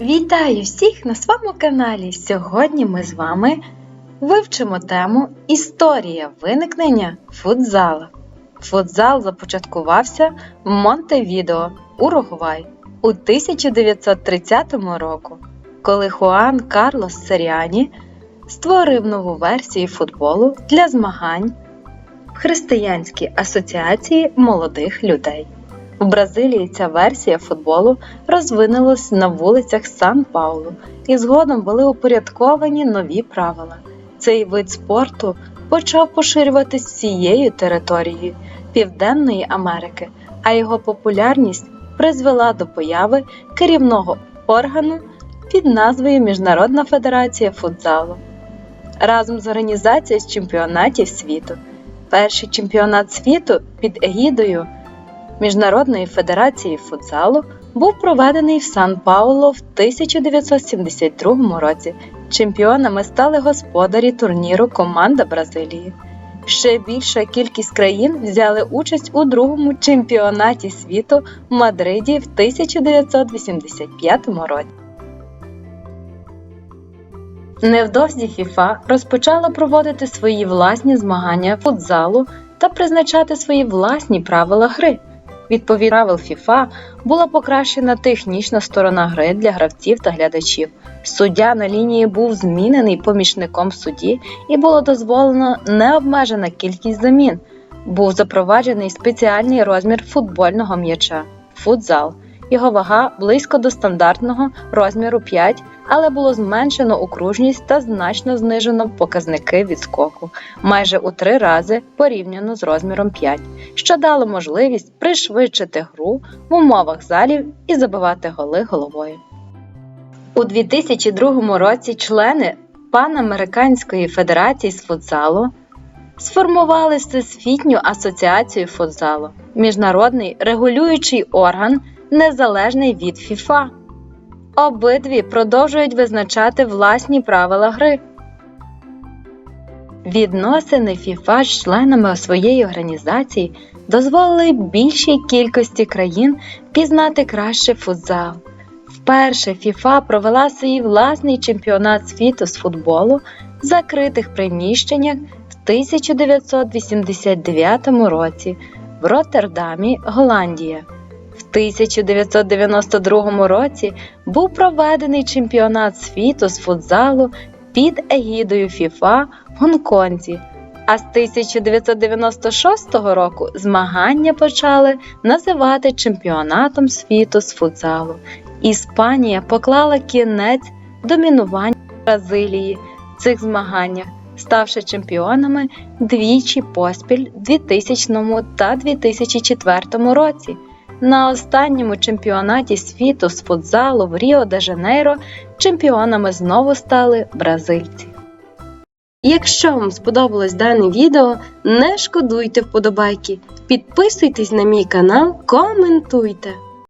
Вітаю всіх на своєму каналі. Сьогодні ми з вами вивчимо тему Історія виникнення футзала. Футзал започаткувався в Монтевідео, Уругвай у 1930 року, коли Хуан Карлос Серіані створив нову версію футболу для змагань в Християнській асоціації молодих людей. В Бразилії ця версія футболу розвинулась на вулицях Сан-Паулу і згодом були упорядковані нові правила. Цей вид спорту почав поширюватись всією територією Південної Америки, а його популярність призвела до появи керівного органу під назвою Міжнародна федерація футзалу. Разом з організацією з чемпіонатів світу. Перший чемпіонат світу під егідою Міжнародної федерації футзалу був проведений в Сан-Пауло в 1972 році. Чемпіонами стали господарі турніру команда Бразилії. Ще більша кількість країн взяли участь у другому чемпіонаті світу в Мадриді в 1985 році. Невдовзі ФІФА розпочала проводити свої власні змагання футзалу та призначати свої власні правила гри. Відповідно правил FIFA була покращена технічна сторона гри для гравців та глядачів. Суддя на лінії був змінений помічником судді і було дозволено необмежена кількість замін. Був запроваджений спеціальний розмір футбольного м'яча футзал. Його вага близько до стандартного розміру 5, але було зменшено окружність та значно знижено показники відскоку майже у три рази порівняно з розміром 5, що дало можливість пришвидшити гру в умовах залів і забивати голи головою. У 2002 році члени Панамериканської федерації з футзалу сформували Всесвітню асоціацію футзалу, міжнародний регулюючий орган, незалежний від ФІФА. Обидві продовжують визначати власні правила гри. Відносини ФІФА з членами своєї організації дозволили більшій кількості країн пізнати краще футзал. Вперше ФІФА провела свій власний чемпіонат світу з футболу в закритих приміщеннях в 1989 році в Роттердамі, Голландія. В 1992 році був проведений чемпіонат світу з футзалу під егідою ФІФА в Гонконзі. А з 1996 року змагання почали називати чемпіонатом світу з футзалу. Іспанія поклала кінець домінуванню Бразилії в цих змаганнях, ставши чемпіонами двічі поспіль в 2000 та 2004 році. На останньому чемпіонаті світу з футзалу в Ріо де Жанейро чемпіонами знову стали бразильці. Якщо вам сподобалось дане відео, не шкодуйте вподобайки, підписуйтесь на мій канал, коментуйте.